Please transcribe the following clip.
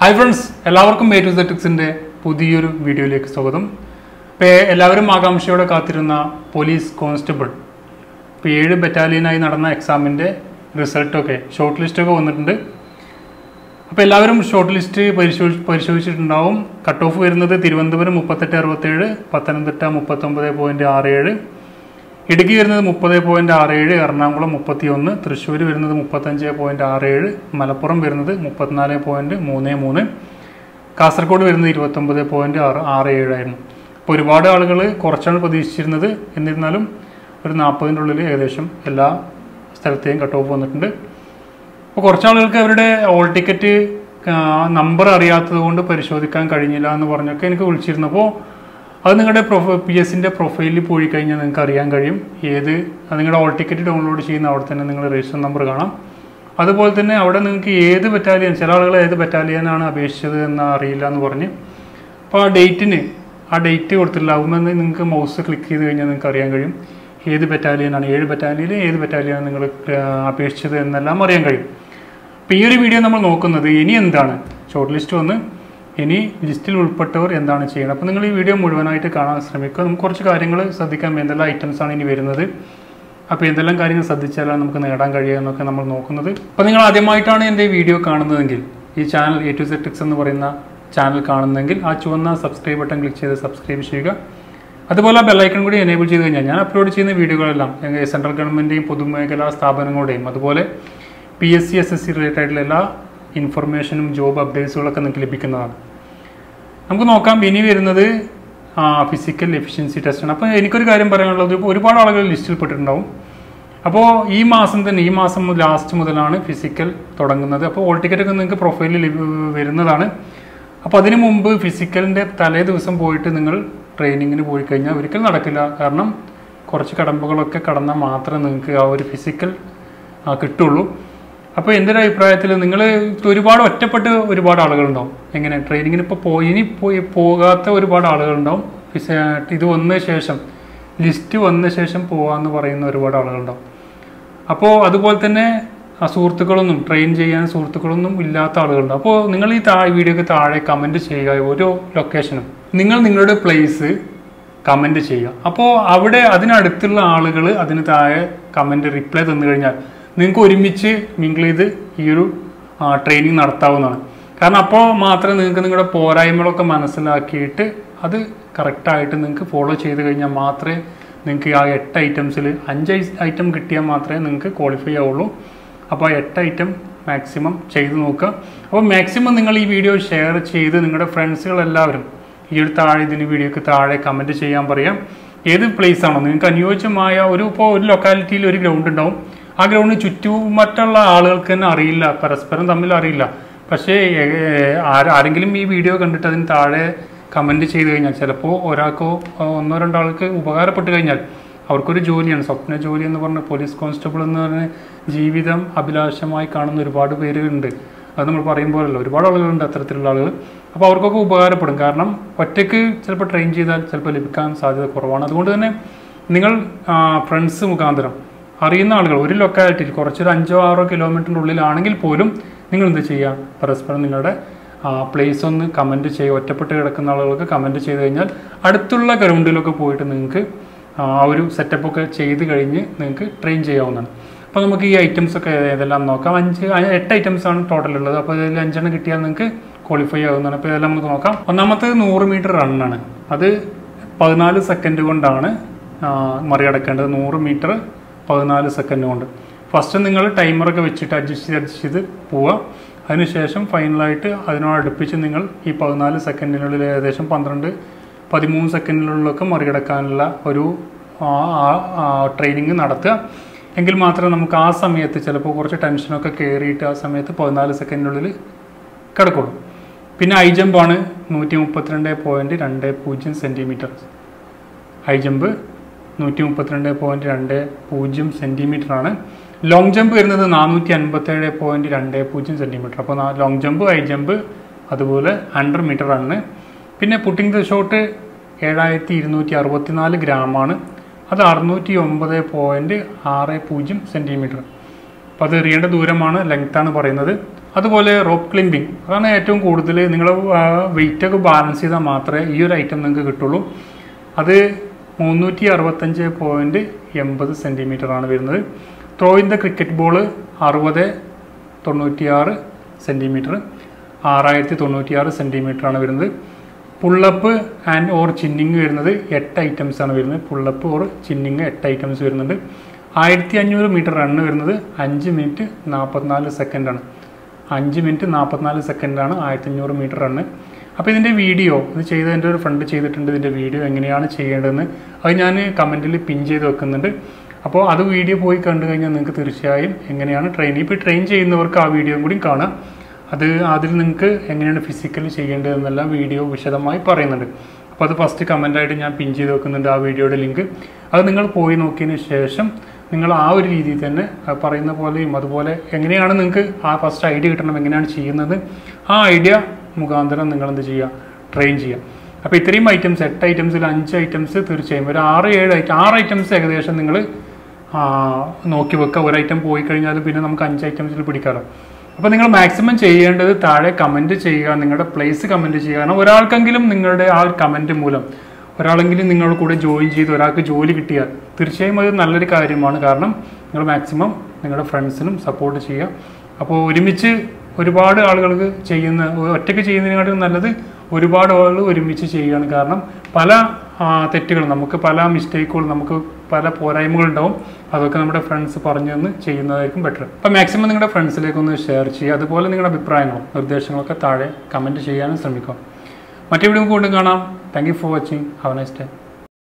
Hi friends എല്ലാവർക്കും A to സെറ്റിക്സിന്റെ പുതിയൊരു വീഡിയോയിലേക്ക് സ്വാഗതം. ഇപ്പോൾ എല്ലാവരും ആകാംക്ഷയോടെ കാത്തിരുന്ന പോലീസ് കോൺസ്റ്റബിൾ ഇപ്പോൾ ഏഴ് ബറ്റാലിയനായി നടന്ന എക്സാമിന്റെ റിസൾട്ടൊക്കെ ഷോർട്ട് ലിസ്റ്റൊക്കെ വന്നിട്ടുണ്ട്. അപ്പോൾ എല്ലാവരും ഷോർട്ട് ലിസ്റ്റ് പരിശോധി പരിശോധിച്ചിട്ടുണ്ടാവും. കട്ട് ഓഫ് വരുന്നത് തിരുവനന്തപുരം മുപ്പത്തെട്ട് അറുപത്തേഴ് പത്തനംതിട്ട മുപ്പത്തൊമ്പത് പോയിന്റ് ആറ് ഏഴ് ഇടുക്കി വരുന്നത് മുപ്പത് പോയിന്റ് ആറ് ഏഴ് എറണാകുളം മുപ്പത്തി ഒന്ന് തൃശ്ശൂർ വരുന്നത് മുപ്പത്തഞ്ച് പോയിന്റ് ആറ് ഏഴ് മലപ്പുറം വരുന്നത് മുപ്പത്തിനാല് പോയിന്റ് മൂന്ന് മൂന്ന് കാസർഗോഡ് വരുന്നത് ഇരുപത്തൊമ്പത് പോയിന്റ് ആറ് ആറ് ഏഴായിരുന്നു അപ്പോൾ ഒരുപാട് ആളുകൾ കുറച്ചാണ് പ്രതീക്ഷിച്ചിരുന്നത്. എന്നിരുന്നാലും ഒരു നാൽപ്പതിന്റെ ഉള്ളിൽ ഏകദേശം എല്ലാ സ്ഥലത്തെയും കട്ട് ഓഫ് വന്നിട്ടുണ്ട്. അപ്പോൾ കുറച്ച് ആളുകൾക്ക് അവരുടെ ഓൾ ടിക്കറ്റ് നമ്പർ അറിയാത്തത് കൊണ്ട് പരിശോധിക്കാൻ കഴിഞ്ഞില്ല എന്ന് പറഞ്ഞൊക്കെ എനിക്ക് വിളിച്ചിരുന്നു. അപ്പോൾ അത് നിങ്ങളുടെ പ്രൊഫ പി എസിന്റെ പ്രൊഫൈലിൽ പോയി കഴിഞ്ഞാൽ നിങ്ങൾക്ക് അറിയാൻ കഴിയും. ഏത് നിങ്ങളുടെ ഓൾ ടിക്കറ്റ് ഡൗൺലോഡ് ചെയ്യുന്ന അവിടെ തന്നെ നിങ്ങൾ രജിസ്റ്റർ നമ്പർ കാണാം. അതുപോലെ തന്നെ അവിടെ നിങ്ങൾക്ക് ഏത് ബറ്റാലിയൻ ചില ആളുകൾ ഏത് ബറ്റാലിയനാണ് അപേക്ഷിച്ചത് എന്ന് അറിയില്ല എന്ന് പറഞ്ഞ്. അപ്പോൾ ആ ഡേറ്റിന് ആ ഡേറ്റ് കൊടുത്തില്ല ആകുമ്പോൾ നിങ്ങൾക്ക് മൗസ് ക്ലിക്ക് ചെയ്ത് കഴിഞ്ഞാൽ നിങ്ങൾക്ക് അറിയാൻ കഴിയും. ഏത് ബറ്റാലിയനാണ് ഏഴ് ബറ്റാലിയനിൽ ഏത് ബറ്റാലിയനാണ് നിങ്ങൾ അപേക്ഷിച്ചത് എന്നെല്ലാം അറിയാൻ കഴിയും. അപ്പോൾ ഈ ഒരു വീഡിയോ നമ്മൾ നോക്കുന്നത് ഇനി എന്താണ്? ഷോർട്ട് ലിസ്റ്റ് വന്ന് ഇനി ലിസ്റ്റിൽ ഉൾപ്പെട്ടവർ എന്താണ് ചെയ്യുന്നത് അപ്പോൾ നിങ്ങൾ ഈ വീഡിയോ മുഴുവനായിട്ട് കാണാൻ ശ്രമിക്കുക. നമുക്ക് കുറച്ച് കാര്യങ്ങൾ ശ്രദ്ധിക്കാം എന്തെല്ലാം ഐറ്റംസ് ആണ് ഇനി വരുന്നത്. അപ്പോൾ എന്തെല്ലാം കാര്യങ്ങൾ ശ്രദ്ധിച്ചാലാണ് നമുക്ക് നേടാൻ കഴിയുക എന്നൊക്കെ നമ്മൾ നോക്കുന്നത്. അപ്പോൾ നിങ്ങൾ ആദ്യമായിട്ടാണ് എന്റെ വീഡിയോ കാണുന്നതെങ്കിൽ ഈ ചാനൽ എ ടു സെറ്റ് എന്ന് പറയുന്ന ചാനൽ കാണുന്നതെങ്കിൽ ആ ചുവന്ന സബ്സ്ക്രൈബ് ബട്ടൺ ക്ലിക്ക് ചെയ്ത് സബ്സ്ക്രൈബ് ചെയ്യുക. അതുപോലെ ആ ബെല്ലൈക്കൺ കൂടി എനേബിൾ ചെയ്ത് കഴിഞ്ഞാൽ ഞാൻ അപ്ലോഡ് ചെയ്യുന്ന വീഡിയോകളെല്ലാം സെൻട്രൽ ഗവൺമെന്റെയും പൊതുമേഖലാ സ്ഥാപനങ്ങളുടെയും അതുപോലെ P S C S S C related ആയിട്ടുള്ള എല്ലാ ഇൻഫർമേഷനും ജോബ് അപ്ഡേറ്റ്സുകളൊക്കെ നിങ്ങൾക്ക് ലഭിക്കുന്നതാണ്. നമുക്ക് നോക്കാം ഇനി വരുന്നത് ഫിസിക്കൽ എഫിഷ്യൻസി ടെസ്റ്റാണ് അപ്പോൾ എനിക്കൊരു കാര്യം പറയാനുള്ളത് ഒരുപാട് ആളുകൾ ലിസ്റ്റിൽ പെട്ടിട്ടുണ്ടാവും. അപ്പോൾ ഈ മാസം തന്നെ ഈ മാസം ലാസ്റ്റ് മുതലാണ് ഫിസിക്കൽ തുടങ്ങുന്നത്. അപ്പോൾ ഓൾ ടിക്കറ്റൊക്കെ നിങ്ങൾക്ക് പ്രൊഫൈലിൽ വരുന്നതാണ്. അപ്പോൾ അതിന് മുമ്പ് ഫിസിക്കലിന്റെ തലേ ദിവസം പോയിട്ട് നിങ്ങൾ ട്രെയിനിങ്ങിന് പോയി കഴിഞ്ഞാൽ ഒരിക്കലും നടക്കില്ല. കാരണം കുറച്ച് കടമ്പകളൊക്കെ കടന്നാൽ മാത്രമേ നിങ്ങൾക്ക് ആ ഒരു ഫിസിക്കൽ കിട്ടുള്ളൂ. അപ്പോൾ എന്റെ ഒരു അഭിപ്രായത്തിൽ നിങ്ങൾ ഒരുപാട് ഒറ്റപ്പെട്ട് ഒരുപാട് ആളുകളുണ്ടാവും. എങ്ങനെ? ട്രെയിനിങ്ങിന് ഇപ്പോൾ പോയി ഇനി പോയി പോകാത്ത ഒരുപാട് ആളുകളുണ്ടാവും. ഇത് വന്ന ശേഷം ലിസ്റ്റ് വന്ന ശേഷം പോകാമെന്ന് പറയുന്ന ഒരുപാട് ആളുകളുണ്ടാവും. അപ്പോൾ അതുപോലെ തന്നെ സുഹൃത്തുക്കളൊന്നും ട്രെയിൻ ചെയ്യാൻ സുഹൃത്തുക്കളൊന്നും ഇല്ലാത്ത ആളുകളുണ്ട് അപ്പോൾ നിങ്ങൾ ഈ താഴെ വീഡിയോക്ക് താഴെ കമന്റ് ചെയ്യുക ഓരോ ലൊക്കേഷനും നിങ്ങൾ നിങ്ങളുടെ പ്ലേസ് കമന്റ് ചെയ്യുക. അപ്പോൾ അവിടെ അതിനടുത്തുള്ള ആളുകൾ അതിന് താഴെ കമന്റ് റിപ്ലൈ തന്നു കഴിഞ്ഞാൽ നിങ്ങൾക്ക് ഒരുമിച്ച് മിങ്കിൾ ചെയ്ത് ഈ ഒരു ട്രെയിനിങ് നടത്താവുന്നതാണ്. കാരണം അപ്പോൾ മാത്രമേ നിങ്ങൾക്ക് നിങ്ങളുടെ പോരായ്മകളൊക്കെ മനസ്സിലാക്കിയിട്ട് അത് കറക്റ്റായിട്ട് നിങ്ങൾക്ക് ഫോളോ ചെയ്ത് കഴിഞ്ഞാൽ മാത്രമേ നിങ്ങൾക്ക് ആ എട്ട് ഐറ്റംസിൽ അഞ്ച് ഐറ്റം കിട്ടിയാൽ മാത്രമേ നിങ്ങൾക്ക് ക്വാളിഫൈ ആവുള്ളൂ. അപ്പോൾ ആ എട്ട് ഐറ്റം മാക്സിമം ചെയ്ത് നോക്കുക. അപ്പോൾ മാക്സിമം നിങ്ങൾ ഈ വീഡിയോ ഷെയർ ചെയ്ത് നിങ്ങളുടെ ഫ്രണ്ട്സുകളെല്ലാവരും ഈ ഒരു താഴെ ഇതിന് വീഡിയോക്ക് താഴെ കമന്റ് ചെയ്യാൻ പറയാം. ഏത് പ്ലേസ് ആണോ? നിങ്ങൾക്ക് അനുയോജ്യമായ ഒരു ഇപ്പോൾ ഒരു ലൊക്കാലിറ്റിയിൽ ഒരു ഗ്രൗണ്ട് ഉണ്ടാവും. ആ ഗ്രൗണ്ടിന് ചുറ്റും മറ്റുള്ള ആളുകൾക്ക് തന്നെ അറിയില്ല പരസ്പരം തമ്മിൽ അറിയില്ല. പക്ഷേ ആരെങ്കിലും ഈ വീഡിയോ കണ്ടിട്ട് അതിന് താഴെ കമന്റ് ചെയ്ത് കഴിഞ്ഞാൽ ചിലപ്പോൾ ഒരാൾക്കോ ഒന്നോ രണ്ടോ ആൾക്ക് ഉപകാരപ്പെട്ട് കഴിഞ്ഞാൽ അവർക്കൊരു ജോലിയാണ്. സ്വപ്ന ജോലി എന്ന് പറഞ്ഞ പോലീസ് കോൺസ്റ്റബിൾ എന്ന് പറഞ്ഞ ജീവിതം അഭിലാഷമായി കാണുന്ന ഒരുപാട് പേരുണ്ട്. അത് നമ്മൾ പറയുമ്പോഴല്ലോ ഒരുപാട് ആളുകളുണ്ട് അത്തരത്തിലുള്ള ആളുകൾ. അപ്പോൾ അവർക്കൊക്കെ ഉപകാരപ്പെടും. കാരണം ഒറ്റയ്ക്ക് ചിലപ്പോൾ ട്രെയിൻ ചെയ്താൽ ചിലപ്പോൾ ലഭിക്കാൻ സാധ്യത കുറവാണ്. അതുകൊണ്ട് തന്നെ നിങ്ങൾ ഫ്രണ്ട്സ് മുഖാന്തരം അറിയുന്ന ആളുകൾ ഒരു ലൊക്കാലിറ്റിയിൽ കുറച്ചൊരു അഞ്ചോ ആറോ കിലോമീറ്ററിന്റെ ഉള്ളിലാണെങ്കിൽ പോലും നിങ്ങൾ എന്ത് ചെയ്യുക? പരസ്പരം നിങ്ങളുടെ പ്ലേസ് ഒന്ന് കമന്റ് ചെയ്യുക. ഒറ്റപ്പെട്ട് കിടക്കുന്ന ആളുകൾക്ക് കമന്റ് ചെയ്ത് കഴിഞ്ഞാൽ അടുത്തുള്ള ഗ്രൗണ്ടിലൊക്കെ പോയിട്ട് നിങ്ങൾക്ക് ആ ഒരു സെറ്റപ്പൊക്കെ ചെയ്ത് കഴിഞ്ഞ് നിങ്ങൾക്ക് ട്രെയിൻ ചെയ്യാവുന്നതാണ്. അപ്പോൾ നമുക്ക് ഈ ഐറ്റംസ് ഒക്കെ ഏതെല്ലാം നോക്കാം. അഞ്ച് എട്ട് ഐറ്റംസ് ആണ് ടോട്ടൽ ഉള്ളത്. അപ്പോൾ ഇതിൽ അഞ്ചെണ്ണം കിട്ടിയാൽ നിങ്ങൾക്ക് ക്വാളിഫൈ ആവുന്നതാണ്. അപ്പോൾ ഇതെല്ലാം നമുക്ക് നോക്കാം. ഒന്നാമത്തെ നൂറ് മീറ്റർ റണ്ണാണ് അത് പതിനാല് സെക്കൻഡ് കൊണ്ടാണ് മറികടക്കേണ്ടത്. നൂറ് മീറ്റർ പതിനാല് സെക്കൻഡ് കൊണ്ട്. ഫസ്റ്റ് നിങ്ങൾ ടൈമറൊക്കെ വെച്ചിട്ട് അഡ്ജസ്റ്റ് ചെയ്ത് അഡ്ജസ്റ്റ് ചെയ്ത് പോവുക. അതിനുശേഷം ഫൈനലായിട്ട് അതിനോട് അടുപ്പിച്ച് നിങ്ങൾ ഈ പതിനാല് സെക്കൻഡിനുള്ളിൽ ഏകദേശം പന്ത്രണ്ട് പതിമൂന്ന് സെക്കൻഡിനുള്ളിലൊക്കെ മറികടക്കാനുള്ള ഒരു ട്രെയിനിങ് നടത്തുക. എങ്കിൽ മാത്രമേ നമുക്ക് ആ സമയത്ത് ചിലപ്പോൾ കുറച്ച് ടെൻഷനൊക്കെ കയറിയിട്ട് ആ സമയത്ത് പതിനാല് സെക്കൻഡിനുള്ളിൽ കിടക്കുള്ളൂ. പിന്നെ ഹൈ ജമ്പാണ് നൂറ്റി മുപ്പത്തിരണ്ട് പോയിന്റ് രണ്ട് പൂജ്യം സെന്റിമീറ്റർ ഹൈ ജമ്പ് നൂറ്റി മുപ്പത്തിരണ്ട് പോയിന്റ് രണ്ട് പൂജ്യം സെന്റിമീറ്റർ ആണ് ലോങ് ജമ്പ് വരുന്നത് നാനൂറ്റി അൻപത്തേഴ് പോയിന്റ് രണ്ട് പൂജ്യം സെന്റിമീറ്റർ അപ്പോൾ ലോങ് ജമ്പ് ഹൈ ജമ്പ് അതുപോലെ ഹൺഡ്രഡ് മീറ്റർ ആണ് പിന്നെ പുട്ടിംഗ് ദ ഷോട്ട് ഏഴായിരത്തി ഇരുന്നൂറ്റി അറുപത്തിനാല് ഗ്രാമാണ്. അത് അറുന്നൂറ്റി ഒമ്പത് പോയിന്റ് ആറ് പൂജ്യം സെന്റിമീറ്റർ അപ്പോൾ അത് എറിയേണ്ട ദൂരമാണ് ലെങ്ത്താണ് പറയുന്നത്. അതുപോലെ റോപ്പ് ക്ലിമ്പിംഗ് അതാണ് ഏറ്റവും കൂടുതൽ നിങ്ങൾ വെയിറ്റ് ഒക്കെ ബാലൻസ് ചെയ്താൽ മാത്രമേ ഈ ഒരു ഐറ്റം നിങ്ങൾക്ക് കിട്ടുള്ളൂ. അത് മുന്നൂറ്റി അറുപത്തഞ്ച് പോയിന്റ് എൺപത് സെന്റിമീറ്റർ ആണ് വരുന്നത്. Throw in the cricket ball അറുപത് തൊണ്ണൂറ്റിയാറ് സെന്റിമീറ്റർ ആറായിരത്തി തൊണ്ണൂറ്റിയാറ് സെന്റിമീറ്റർ ആണ് വരുന്നത്. പുള്ളപ്പ് ആൻഡ് ഓർ ചിന്നിങ് വരുന്നത് എട്ട് ഐറ്റംസ് ആണ് വരുന്നത്. പുള്ളപ്പ് ഓർ ചിന്നിങ് എട്ട് ഐറ്റംസ് വരുന്നുണ്ട്. ആയിരത്തി അഞ്ഞൂറ് മീറ്റർ റണ്ണ് വരുന്നത് അഞ്ച് മിനിറ്റ് നാൽപ്പത്തിനാല് സെക്കൻഡാണ് അഞ്ച് മിനിറ്റ് നാൽപ്പത്തിനാല് സെക്കൻഡാണ് ആയിരത്തി അഞ്ഞൂറ് മീറ്റർ റണ്ണ് അപ്പോൾ ഇതിന്റെ വീഡിയോ ഇത് ചെയ്ത് എന്റെ ഒരു ഫ്രണ്ട് ചെയ്തിട്ടുണ്ട് ഇതിന്റെ വീഡിയോ എങ്ങനെയാണ് ചെയ്യേണ്ടതെന്ന് അത് ഞാൻ കമന്റിൽ പിൻ ചെയ്ത് വെക്കുന്നുണ്ട്. അപ്പോൾ അത് വീഡിയോ പോയി കണ്ടു കഴിഞ്ഞാൽ നിങ്ങൾക്ക് തീർച്ചയായും എങ്ങനെയാണ് ട്രെയിൻ ഇപ്പോൾ ട്രെയിൻ ചെയ്യുന്നവർക്ക് ആ വീഡിയോ കൂടി കാണാം. അത് അതിൽ നിങ്ങൾക്ക് എങ്ങനെയാണ് ഫിസിക്കലി ചെയ്യേണ്ടതെന്നെല്ലാം വീഡിയോ വിശദമായി പറയുന്നുണ്ട്. അപ്പോൾ അത് ഫസ്റ്റ് കമന്റായിട്ട് ഞാൻ പിൻ ചെയ്ത് വെക്കുന്നുണ്ട് ആ വീഡിയോയുടെ ലിങ്ക് അത് നിങ്ങൾ പോയി നോക്കിയതിന് ശേഷം നിങ്ങൾ ആ ഒരു രീതിയിൽ തന്നെ പറയുന്ന പോലെയും അതുപോലെ എങ്ങനെയാണ് നിങ്ങൾക്ക് ആ ഫസ്റ്റ് ഐഡിയ കിട്ടണം എങ്ങനെയാണ് ചെയ്യുന്നത്. ആ ഐഡിയ മുഖാന്തരം നിങ്ങൾ എന്ത് ചെയ്യുക ട്രെയിൻ ചെയ്യുക അപ്പോൾ ഇത്രയും ഐറ്റംസ് എട്ട് ഐറ്റംസിൽ അഞ്ച് ഐറ്റംസ് തീർച്ചയായും. ഒരു ആറ് ഏഴ് ഐറ്റം ആറ് ഐറ്റംസ് ഏകദേശം നിങ്ങൾ നോക്കി വെക്കുക ഒരു ഐറ്റം പോയി കഴിഞ്ഞാൽ പിന്നെ നമുക്ക് അഞ്ച് ഐറ്റംസിൽ പിടിക്കാമല്ലോ അപ്പോൾ നിങ്ങൾ മാക്സിമം ചെയ്യേണ്ടത് താഴെ കമന്റ് ചെയ്യുക നിങ്ങളുടെ പ്ലേസ് കമന്റ് ചെയ്യുക. കാരണം ഒരാൾക്കെങ്കിലും നിങ്ങളുടെ ആ കമന്റ് മൂലം ഒരാളെങ്കിലും നിങ്ങളുടെ കൂടെ ജോയിൻ ചെയ്ത് ഒരാൾക്ക് ജോലി കിട്ടിയാൽ തീർച്ചയായും അത് നല്ലൊരു കാര്യമാണ്. കാരണം നിങ്ങൾ മാക്സിമം നിങ്ങളുടെ ഫ്രണ്ട്സിനും സപ്പോർട്ട് ചെയ്യുക. അപ്പോൾ ഒരുമിച്ച് ഒരുപാട് ആളുകൾക്ക് ചെയ്യുന്ന ഒറ്റയ്ക്ക് ചെയ്യുന്നതിനെക്കാട്ടും നല്ലത് ഒരുപാട് ആളുകൾ ഒരുമിച്ച് ചെയ്യുകയാണ്. കാരണം പല തെറ്റുകളും നമുക്ക് പല മിസ്റ്റേക്കുകളും നമുക്ക് പല പോരായ്മകളുണ്ടാവും അതൊക്കെ നമ്മുടെ ഫ്രണ്ട്സ് പറഞ്ഞു തന്ന് ചെയ്യുന്നതായിരിക്കും ബെറ്റർ അപ്പോൾ മാക്സിമം നിങ്ങളുടെ ഫ്രണ്ട്സിലേക്കൊന്ന് ഷെയർ ചെയ്യുക. അതുപോലെ നിങ്ങളുടെ അഭിപ്രായങ്ങളും നിർദ്ദേശങ്ങളൊക്കെ താഴെ കമന്റ് ചെയ്യാനും ശ്രമിക്കുക. മറ്റെവിടെയും വീണ്ടും കാണാം. Thank you for watching have nice day